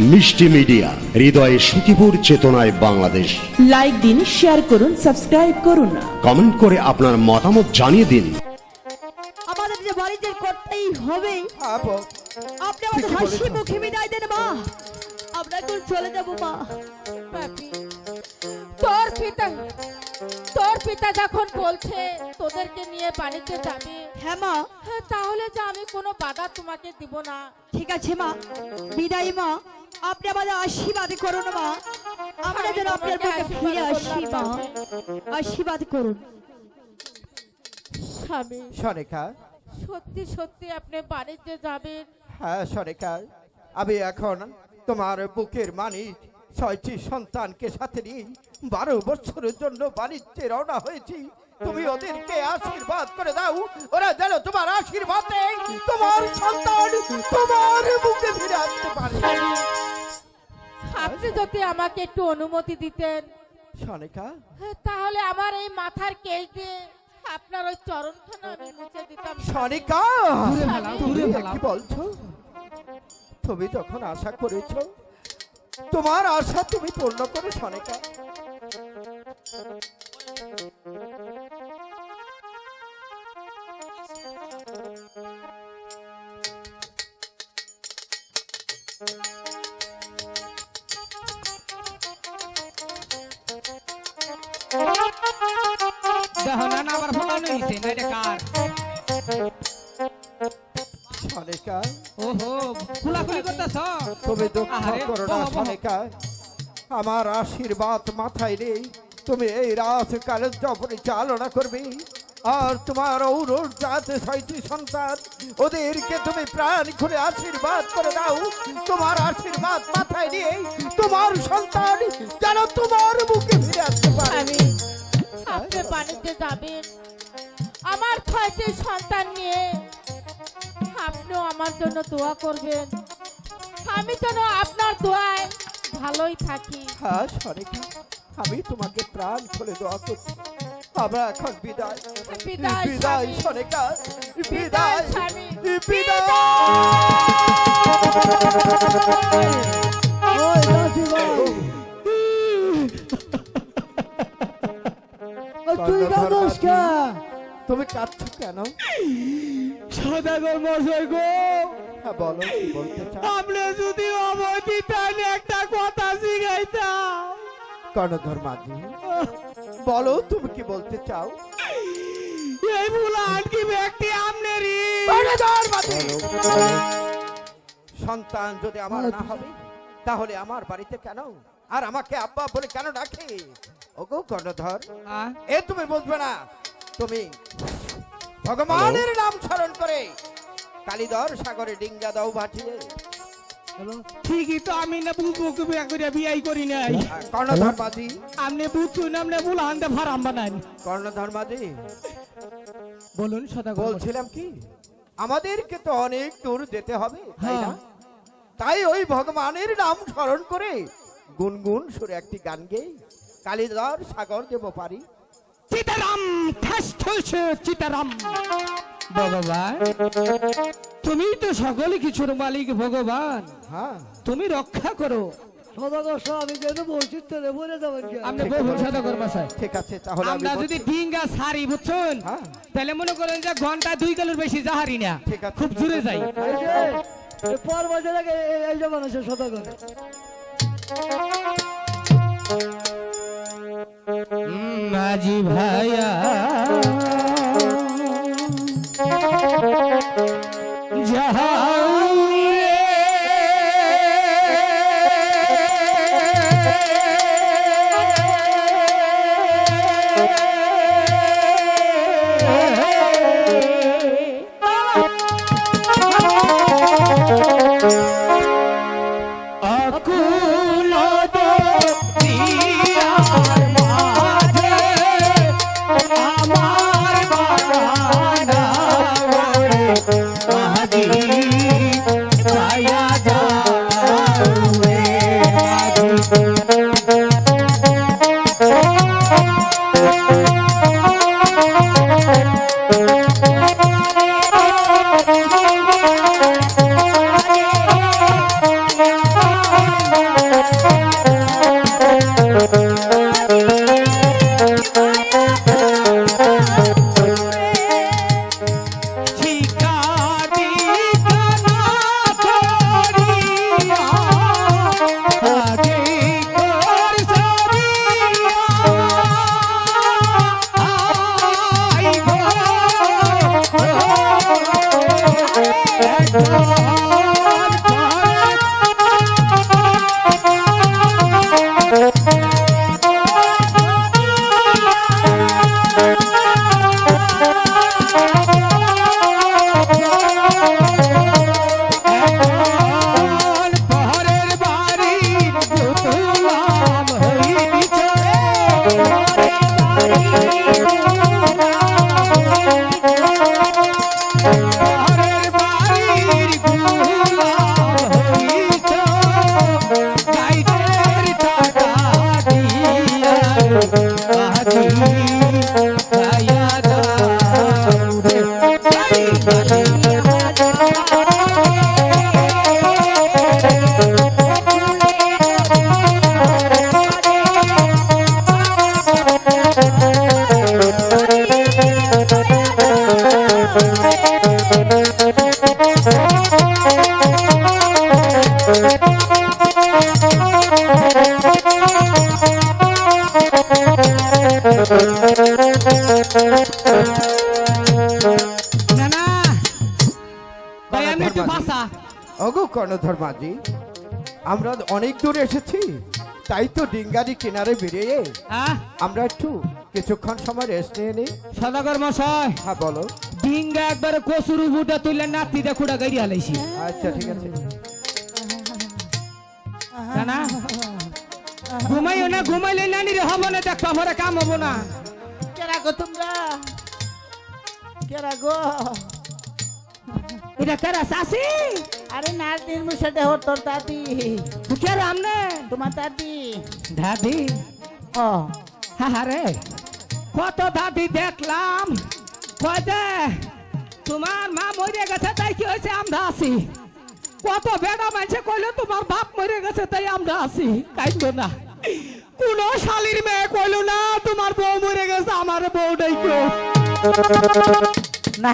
মিষ্টি মিডিয়া হৃদয়ে সুখীপুর চেতনায় বাংলাদেশ। লাইক দিন শেয়ার করুন সাবস্ক্রাইব করুন কমেন্ট করে আপনার মতামত জানিয়ে দিন। আমাদের যে বাড়িতে করতেই হবে। আপনি আমাদের হাসি। মুখে বিদায় দেন মা। আমরা এখন চলে যাব মা। পাপি। তোর পিতা তোর পিতা যখন বলছে তোদেরকে নিয়ে বাড়িতে যাবে হ্যাঁ মা। হ্যাঁ, তাহলে যে আমি কোনো বাধা তোমাকে দিব না। ঠিক আছে মা। বিদায় মা। আপনি আমাদের আশীর্বাদ করুন মা। আমরা যেন আপনার বুকে ফিরে আসি মা। আশীর্বাদ করুন। স্বামী। সরেখা। সত্যি সত্যি আপনি বাড়িতে যাবেন। হ্যাঁ সরেখা। আমি এখন তোমার বুকের মানিক ছয়টি সন্তানকে সাথে নিয়ে বারো বছরের জন্য বাণিজ্যে রওনা হয়েছি। তুমি ওদেরকে আশীর্বাদ করে দাও। ওরা যেন তোমার আশীর্বাদে তোমার সন্তান তোমার বুকে ফিরে আসতে পারে। আপনি যদি আমাকে একটু অনুমতি দিতেন। সনেকা? হ্যাঁ, তাহলে আমার এই মাথার কেল দিয়ে আপনার ওই চরণখানা আমি মুছে দিতাম। সনিকা! তুমি কি বলছো? তুমি যখন আশা করেছ তোমার আশা তুমি পূর্ণ করো সনিকা। দেখো না না আবার ফলানো হয়েছে না এটা কার? সনিকা ওহো খুলাখুলি করতেছ? তুমি দুঃখ করো না বহ, বহ। সনিকা আমার আশীর্বাদ মাথায় নেই। তুমি এই রাত কালের পরিচালনা করবে আর তোমার ঔরস জাতে ছয়টি সন্তান ওদেরকে তুমি প্রাণ খুলে আশীর্বাদ করে দাও। তোমার আশীর্বাদ মাথায় নিয়ে তোমার সন্তান যেন তোমার বুকে ফিরে আসতে পারে। আমি আপনি বাড়িতে যাবেন আমার ছয়টি সন্তান নিয়ে আপনিও আমার জন্য দোয়া করবেন। আমি যেন আপনার দোয়ায় ভালোই থাকি। হ্যাঁ সনিকা আমি তোমাকে প্রাণ খুলে দোয়া করছি। আমরা এখন বিদায়। বিদায়, স্বামী। বিদায়, বিদায় তুমি কাঁদছো কেন? সদাগর মশাই গো। হ্যাঁ বলো বলতে চাও। আপনি যদি দিতেন একটা কথা কর্ণধর মাঝি বলো তুমি কি বলতে চাও? এই আটকি ব্যক্তি আপনারই সন্তান যদি আমার না হবে তাহলে আমার বাড়িতে কেন? আর আমাকে আব্বা বলে কেন ডাকে? ওগো কর্ণধর এ তুমি বুঝবে না। তুমি ভগবানের নাম স্মরণ করে কালীধর সাগরে ডিঙ্গা দাও ভাটিয়ে। ঠিকই তো আমি না করে বিয়াই করি নাই। আর কর্ণধর মাঝি আপনি বুলা আনতে ফারাম বানান কর্ণধর মাঝি বলুন মশাই। বলছিলাম কি আমাদেরকে তো অনেক দূর যেতে হবে তাই না? হ্যাঁ। তাই ওই ভগবানের নাম স্মরণ করে গুনগুন সুরে একটি গান গেয়ে কালীধর সাগর দেব পারি। চিতারাম ঠাস ঠুস সীতারাম। ভগবান। তুমি তো সকল কিছুর মালিক ভগবান। হ্যাঁ। তুমি রক্ষা করো। আমি ঠিক আছে তাহলে আমরা যদি ডিঙ্গা সারি বুঝছেন? হ্যাঁ। তাহলে মনে করেন যে ঘণ্টা দুই কিলোর বেশি যাহারি না। খুব যাই। পর বছর আগে এই- এই যে মানুষের শত করে মাঝি ভাইয়া কর্ণধর মাঝি আমরা অনেক দূরে এসেছি তাই তো ডিঙ্গারি কিনারে বেরিয়ে হ্যাঁ? আমরা একটু কিছুক্ষণ সময় রেস্ট নিয়ে নিই। সদাগর মশাই। হ্যাঁ বলো। ডিঙ্গা একবারে কসুর বুটা তুইলে নাতি দে খুঁড়া গাড়ি হালাইছি। আচ্ছা ঠিক আছে। না? না ঘুমাইও না ঘুমাইলে নানি রে হব না দেখ পরে কাম হব না। কেরা গো তোমরা? কেরা গো? এটা কেরা চাষি আরে নাতির মুসে দেহ তোর দাদি। কেরা আমনে তোমার দাদি। দাদি? ও। হারে কত দাদি দেখলাম। কয় তোমার মা মরে গেছে তাই কি হয়েছে আমরা আছি। কত বেড়া মানছে কইলো তোমার বাপ মরে গেছে তাই আমরা আছি। কাইন্দ না। কোন শালির মেয়ে কইলো না তোমার বউ মরে গেছে আমার বউ ডাইকো না।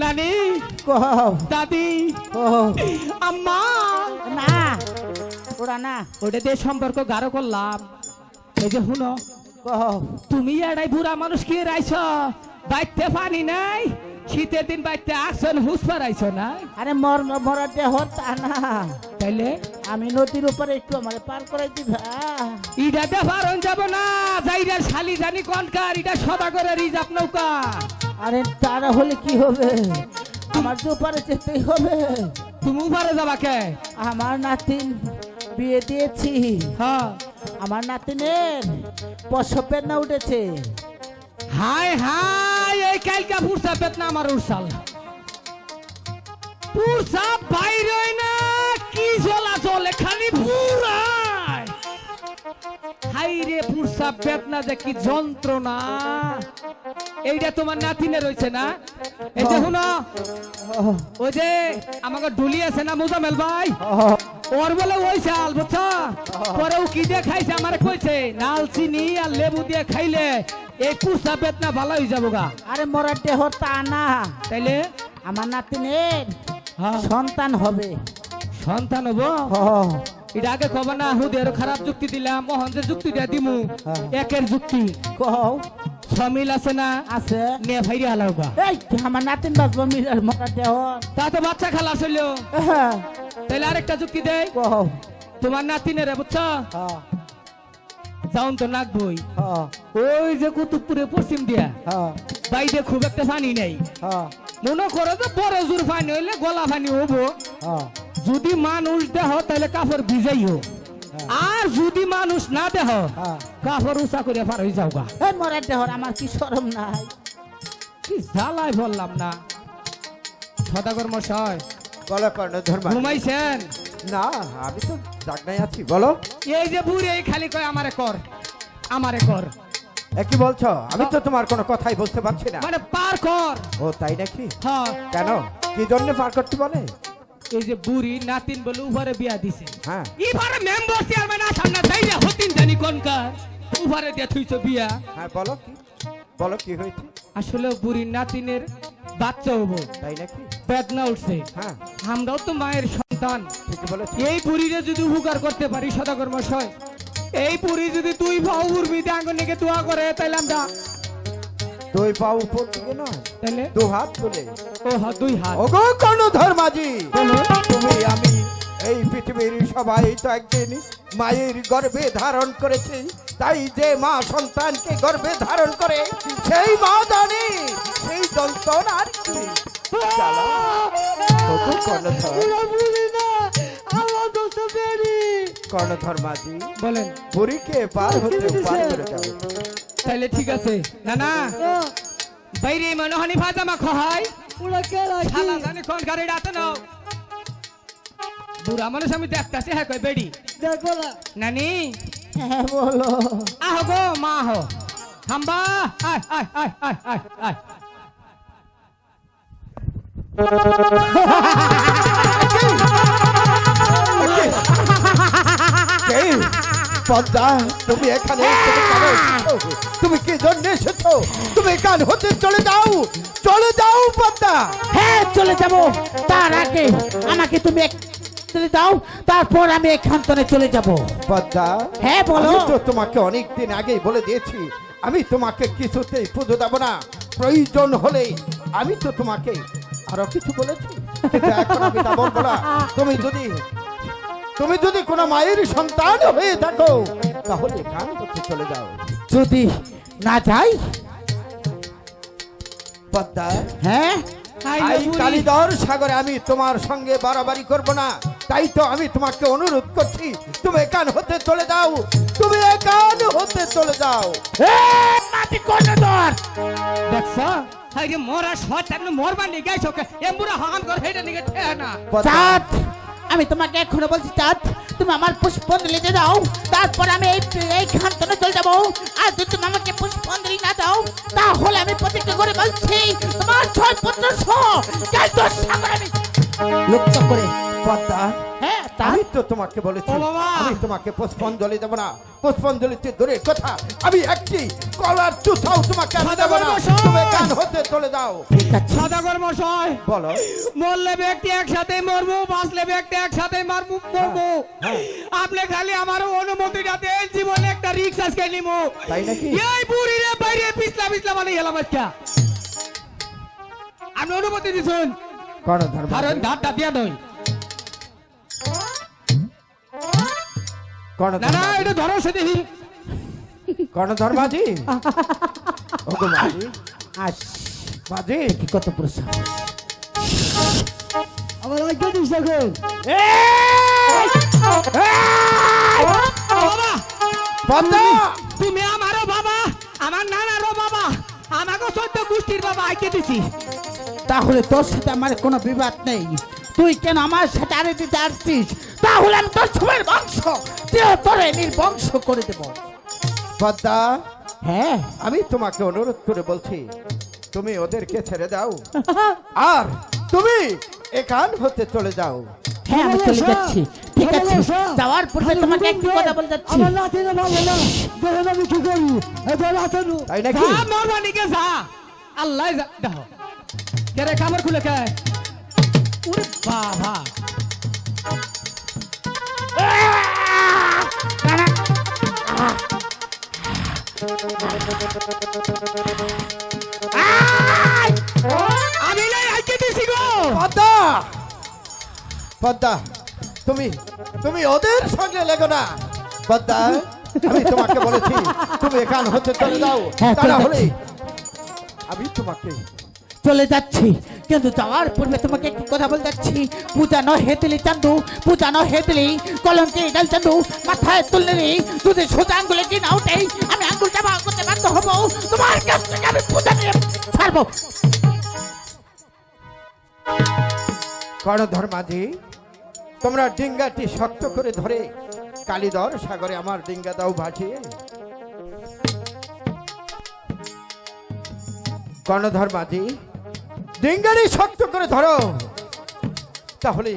নানি দাদি আম্মা। না। ওরা না। ওটা দিয়ে সম্পর্ক গাঢ় করলাম। এই যে শুনো তুমি এড়াই বুড়া মানুষ কি রাইছ বাইতে পানি নাই? শীতের দিন বাইতে আসন হুস পারাইছ না? আরে মর মরা দেহ তা না। তাইলে? আমি নদীর উপরে একটু আমার পার করাই দিবা ইডাতে পারন যাব না যাইরা শালি জানি কনকার ইটা সদা করে রিজার্ভ নৌকা। আরে তারা হলে কি হবে? আমার তো পারে যেতেই হবে। তুমি পারে যাবা কে? আমার নাতিন বিয়ে দিয়েছি। হ্যাঁ। আমার নাতিনের পশপের না উঠেছে। হাই হাই এই কালকা পুরসা বেতনা আমার উড়সাল পুরসা বাইরে না, কি চলাচলে খালি পুরাই হাই রে পুরসা বেতনা যে কি যন্ত্রণা। এইটা তোমার নাতিনে রয়েছে না? এই যে শুনো ওই যে আমাকে ঢুলি আছে না মোজামেল ভাই? ওর বলে ওই চাল বুঝছ? পরে ও কি দিয়ে খাইছে আমারে কইছে নাল চিনি আর লেবু দিয়ে খাইলে এই পুষা বেতনা ভালো হয়ে যাব গা। আরে মরা দেহ তা না। তাইলে? আমার নাতিনের হ্যাঁ, সন্তান হবে। সন্তান হব? এটা আগে খবর না হুদের খারাপ যুক্তি দিলাম মোহন যে যুক্তিটা দিমু। হ্যাঁ। একের যুক্তি। কও। সমিল আছে না? আছে। নিয়ে ভাইরে হালাও গা এই আমার নাতিন বাঁচবো মিলার মরা দেহ। তা তো বাচ্চা খালাস হইল হ্যাঁ, তাইলে আরেকটা যুক্তি দেয় কও। তোমার নাতিনের বুঝছ? হ্যাঁ, যাউন তো নাক বই। ওই যে কুতুবপুরে পশ্চিম দিয়া। হ্যাঁ, বাইরে খুব একটা পানি নেই। হ্যাঁ, মনে করো যে বড় জোর পানি হইলে গলা পানি হব হ্যাঁ, যদি মানুষ দেহ তাহলে কাপড় ভিজাইও আর যদি মানুষ না দেহ হ্যাঁ। কাপড় উঁচা করে পার হয়ে যাও গা এই মরা দেহ আমার কি শরম নাই। কি জ্বালাই বললাম না। সদাগর মশাই। বলো মাঝি ঘুমাইছেন? না আমি তো জাগনাই আছি বলো। এই যে বুড়ি এই খালি কয় আমারে কর আমারে কর। কি বলছো? আমি তো তোমার কোনো কথাই বুঝতে পারছি না। মানে পার কর। ও তাই নাকি? হ্যাঁ। কেন? কি জন্য পার করতে বলে? এই যে বুড়ি নাতিন বলে উপরে বিয়া দিছে। হ্যাঁ। এবারে মেম্বার চেয়ারম্যান আসাম না তাই না হতিন জানি কোনকার। উপরে দিয়ে থুইছো বিয়া। হ্যাঁ বলো কি? বলো কি হয়েছে? আসলে বুড়ির নাতিনের বাচ্চা হব তাই নাকি? বেদনা উঠছে। হ্যাঁ। আমরাও তো মায়ের সন্তান। এই বুড়িরে যদি উপকার করতে পারি সদাগর মশাই। এই বুড়ি যদি তুই ভাও উর্মি আঙ্গনিকে দোয়া করে তাহলে আমরা দুই পা উপর দিকে নয় তাহলে দু হাত তুলে ও হাত দুই হাত। ওগো মাঝি বলো। তুমি আমি এই পৃথিবীর সবাই তো একদিন মায়ের গর্ভে ধারণ করেছি। তাই যে মা সন্তানকে গর্ভে ধারণ করে সেই মা জানে সেই যন্ত্রণার কি। জ্বালা। কর্ণধর মাঝি বলেন। বুড়িকে পার হতে পার করে যাবে। তাহলে ঠিক আছে। না না বাইরে মনোহানি ভাজা মা খহাই পুরো রাখি? শালা জানি কোন গাড়ি ডাতে নাও। বুড়া মানুষ আমি দেখতেছি হ্যাঁ কই বেড়ি। দেখো না নানি। হ্যাঁ বলো। আহ গো মা আহ। হাম্বা আয় আয় আয় আয় আয় আয়। পদ্মা তুমি এখানে তুমি এসেছ? তুমি কি জন্য এসেছ? তুমি হতে চলে যাও চলে যাও পদ্মা। হ্যাঁ চলে যাব। তার আগে আমাকে তুমি চলে দাও তারপর আমি এখান্তনে চলে যাব। পদ্মা হ্যাঁ, বলো। তো তোমাকে অনেক দিন আগেই বলে দিয়েছি আমি তোমাকে কিছুতেই পুজো দেব না। প্রয়োজন হলে আমি তো তোমাকে আরও কিছু বলেছি। এখন আমি তা বলব না। তুমি যদি তুমি যদি কোনো মায়ের সন্তান হয়ে থাকো তাহলে গান করতে চলে যাও। যদি না যাই? পদ্মা হ্যাঁ? আই কালিদর সাগরে আমি তোমার সঙ্গে বাড়াবাড়ি করব না। তাই তো আমি তোমাকে অনুরোধ করছি তুমি একান হতে চলে যাও। তুমি একান হতে চলে যাও। দেখছ মোরা শয়তান মরবা নি গাইছো হাম করে হেডে নিগে না আমি তোমাকে এখনও বলছি চাঁদ তুমি আমার পুষ্পঞ্জলি দিয়ে দাও। তারপর আমি এই এই খান্তনে চলে যাব। আর যদি তুমি আমাকে পুষ্পাঞ্জলি না দাও তাহলে আমি প্রতিজ্ঞা করে বলছি তোমার ছয় পুত্র সহ সাগর আমি। করে পদ্মা। হ্যাঁ? আমি তো তোমাকে বলেছি আমি তোমাকে পুষ্পাঞ্জলি দেব না। পুষ্পাঞ্জলিতে দূরের কথা? আমি একটি কলার চুথাও তোমাকে আমি দেব না। তুমি! কান হতে চলে আছে। সদাগর মশাই! বলো। মরলে ব্যক্তি একসাথে মরবো বাঁচলে ব্যক্তি একসাথে মারবো মরবো। আপনি খালি আমার অনুমতিটা দেন জীবনে একটা রিক্স আজকে নিমো তাই নাকি? এই বুড়ি রে বাইরে পিছলা পিছলা মানে গেলাম আজকে আপনি অনুমতি দিছুন। কারণ ধারটা দিয়া নই না না এটা ধরো সে দেখি কর্ণধর্মাজি ওগো মাঝি আস। মাঝি কি কত আমার দিস বাবা তুমি আমারও বাবা আমার নানারও বাবা আমাকে সত্য গোষ্ঠীর বাবা আইকে দিছি। তাহলে তোর সাথে আমার কোনো বিবাদ নেই। তুই কেন আমার সাথে আরে দিতে আসছিস? তাহলে আমি তোর ছুমের বংশ। তোর নির্বংশ করে দেব। পদ্মা হ্যাঁ। আমি তোমাকে অনুরোধ করে বলছি তুমি ওদেরকে ছেড়ে দাও। আর তুমি এখান হতে চলে যাও। হ্যাঁ আমি চলে যাচ্ছি। ঠিক আছে। যাওয়ার পূর্বে তোমাকে একটি কথা বলে যাচ্ছি। আমার নাতি না ভালো না। দেখেন আমি কি করি। এবার হাতে নু। তাই নাকি? যা মরবা যা। আল্লাহ যা দেখো। কামড় খুলে কে ওরে বাবা। আমি নাই আইকে দিছি গো। পদ্মা। পদ্মা তুমি তুমি ওদের সঙ্গে লেগো না। পদ্মা আমি তোমাকে বলেছি তুমি এখান হতে চলে যাও। হ্যাঁ, তা চলে না হলে আমি তোমাকে চলে যাচ্ছি কিন্তু যাওয়ার পূর্বে তোমাকে একটি কথা বলে যাচ্ছি। পূজা ন হেতলি চান্দু, পূজা ন হেতলি কলমকে ডাল চান্দু, মাথায় তুললে নেই যদি সোজা আঙ্গুলে কি না উঠেই আমি আঙ্গুলটা ভাগ করতে বাধ্য হব। তোমার কাছ থেকে আমি পূজা নিয়ে ছাড়বো। কর্ণধর্মাজি তোমরা ডিঙ্গাটি শক্ত করে ধরে কালিদর সাগরে আমার ডিঙ্গা দাও ভাসিয়ে। কর্ণধর্মাজি ডিঙ্গাটি শক্ত করে ধরো। তাহলে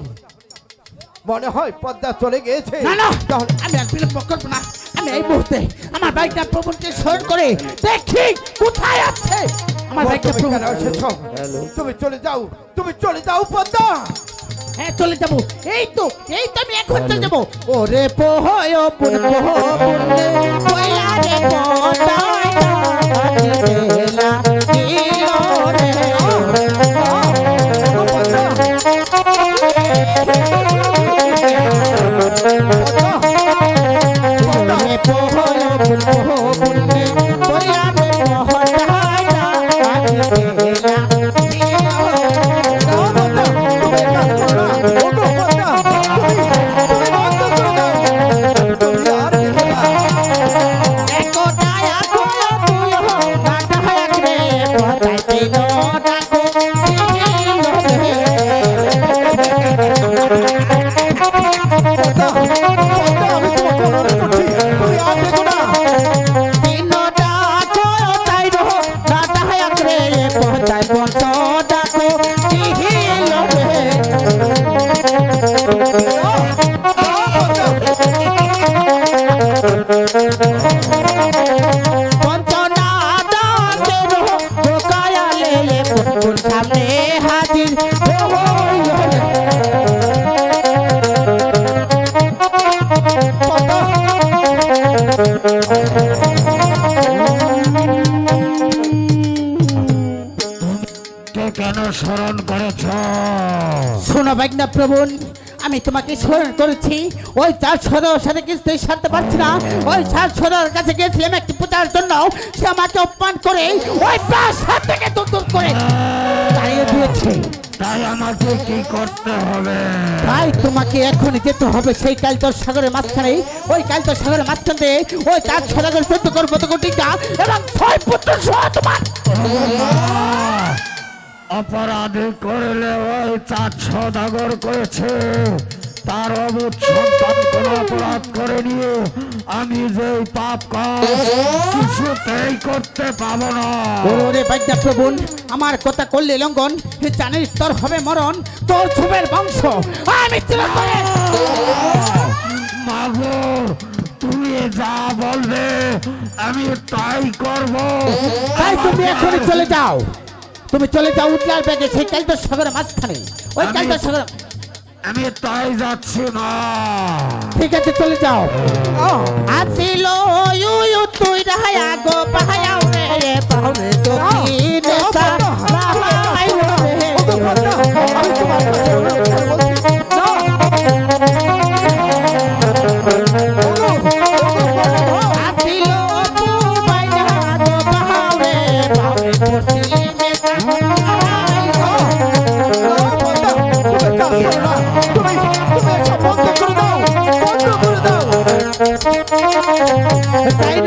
মনে হয় পদ্মা চলে গিয়েছে। না না তাহলে আমি আর বিলম্ব করব না। আমি এই মুহূর্তে আমার বাইকটা প্রবণকে স্মরণ করে দেখি কোথায় আছে। আমার বাইকটা তুমি প্রবণ এসেছ? তুমি চলে যাও তুমি চলে যাও পদ্মা। হ্যাঁ চলে যাব। এই তো এই তো আমি এখন চলে যাব। ওরে পোহয় পুন প্রবণ আমি তোমাকে স্মরণ করেছি। ওই চার সদর সাথে কিছুতেই সারতে পারছি না। ওই চার সদর কাছে গেছিলাম একটি পূজার জন্য। সে আমাকে অপমান করে ওই প্রাসাদ থেকে দূর দূর করে তাড়িয়ে দিয়েছে। তাই আমাকে কি করতে হবে? তাই তোমাকে এখন যেতে হবে সেই কালতর সাগরের মাঝখানে। ওই কালতর সাগরের মাঝখান দিয়ে ওই চার সদাগর চোদ্দ করব কোটিটা এবং ছয় পুত্র সহ তোমার অপরাধী করলে ওই চার সদাগর করেছে। তার অবুধ সন্তান কোন অপরাধ করেনি। আমি যে পাপ কিছুতেই করতে পাবো না। ওরে বাদ্যা প্রবণ আমার কথা করলে লঙ্ঘন জানিস তোর হবে মরণ তোর ছুবের বংশ আমি তুমি যা বলবে আমি তাই করব। তাই তুমি এখনই চলে যাও। তুমি চলে যাও উঠলার ব্যাগে সেই কালতর সাগরের মাঝখানে। ওই কালকে সাগরে আমি তাই যাচ্ছি না। ঠিক আছে চলে যাও। আসিল ইউ ইউ তুই রাহায়া গো পাহায়াও রে পাহরে তো তাই